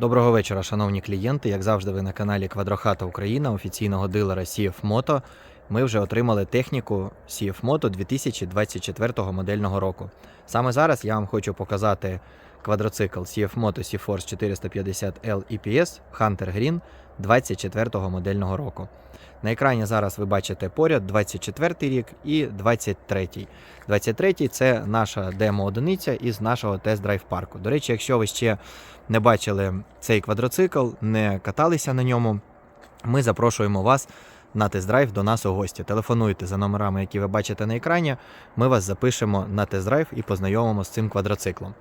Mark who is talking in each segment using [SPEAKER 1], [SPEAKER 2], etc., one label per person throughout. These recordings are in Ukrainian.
[SPEAKER 1] Доброго вечора, шановні клієнти. Як завжди, ви на каналі Квадрохата Україна, офіційного дилера CF Moto. Ми вже отримали техніку CF Moto 2024 модельного року. Саме зараз я вам хочу показати квадроцикл CF Moto C-Force 450 L EPS Hunter Green 24 модельного року. На екрані зараз ви бачите поряд 24 рік і 23. 23 це наша демо-одиниця із нашого тест-драйв парку. До речі, якщо ви ще не бачили цей квадроцикл, не каталися на ньому, ми запрошуємо вас на тест-драйв до нас у гості. Телефонуйте за номерами, які ви бачите на екрані. Ми вас запишемо на тест-драйв і познайомимо з цим квадроциклом.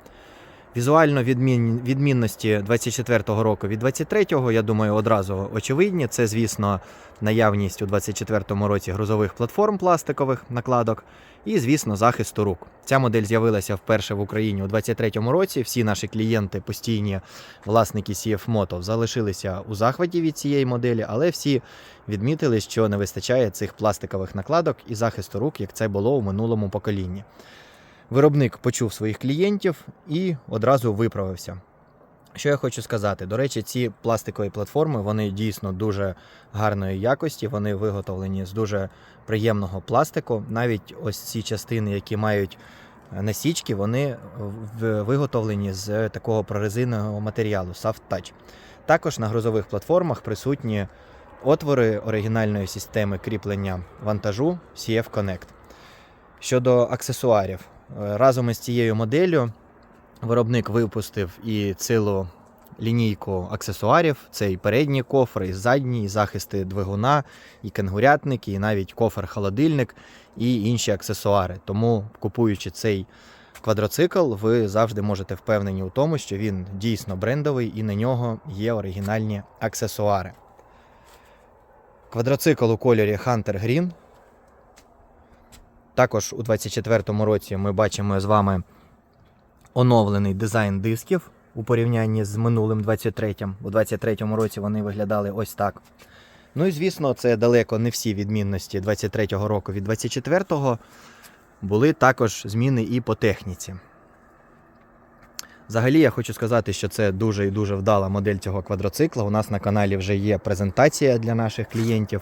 [SPEAKER 1] Візуально відмін... відмінності 24-го року від 23-го, я думаю, одразу очевидні. Це, звісно, наявність у 24-му році грузових платформ пластикових накладок і, звісно, захисту рук. Ця модель з'явилася вперше в Україні у 23-му році. Всі наші клієнти, постійні власники CF Moto, залишилися у захваті від цієї моделі, але всі відмітили, що не вистачає цих пластикових накладок і захисту рук, як це було у минулому поколінні. Виробник почув своїх клієнтів і одразу виправився. Що я хочу сказати? До речі, ці пластикові платформи вони дійсно дуже гарної якості, вони виготовлені з дуже приємного пластику. Навіть ось ці частини, які мають насічки, вони виготовлені з такого прорезинового матеріалу Soft Touch. Також на грузових платформах присутні отвори оригінальної системи кріплення вантажу CF Connect. Щодо аксесуарів, Е, разом із цією моделлю виробник випустив і цілу лінійку аксесуарів: це і передні кофри, і задні, і захисти двигуна, і кенгурятники, і навіть кофер-холодильник, і інші аксесуари. Тому, купуючи цей квадроцикл, ви завжди можете впевнені у тому, що він дійсно брендовий і на нього є оригінальні аксесуари. Квадроцикл у кольорі Hunter Green. Також у 2024 році ми бачимо з вами оновлений дизайн дисків у порівнянні з минулим 23-м. У 23-му році вони виглядали ось так. Ну і звісно, це далеко не всі відмінності 23-го року від 24-го. Були також зміни і по техніці. Взагалі, я хочу сказати, що це дуже і дуже вдала модель цього квадроцикла. У нас на каналі вже є презентація для наших клієнтів,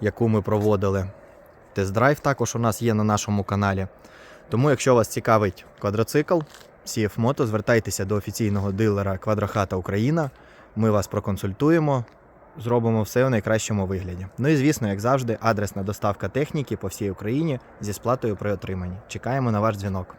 [SPEAKER 1] яку ми проводили. Тест-драйв також у нас є на нашому каналі. Тому, якщо вас цікавить квадроцикл CF Moto, звертайтеся до офіційного дилера Квадрохата Україна. Ми вас проконсультуємо, зробимо все в найкращому вигляді. Ну і звісно, як завжди, адресна доставка техніки по всій Україні зі сплатою при отриманні. Чекаємо на ваш дзвінок.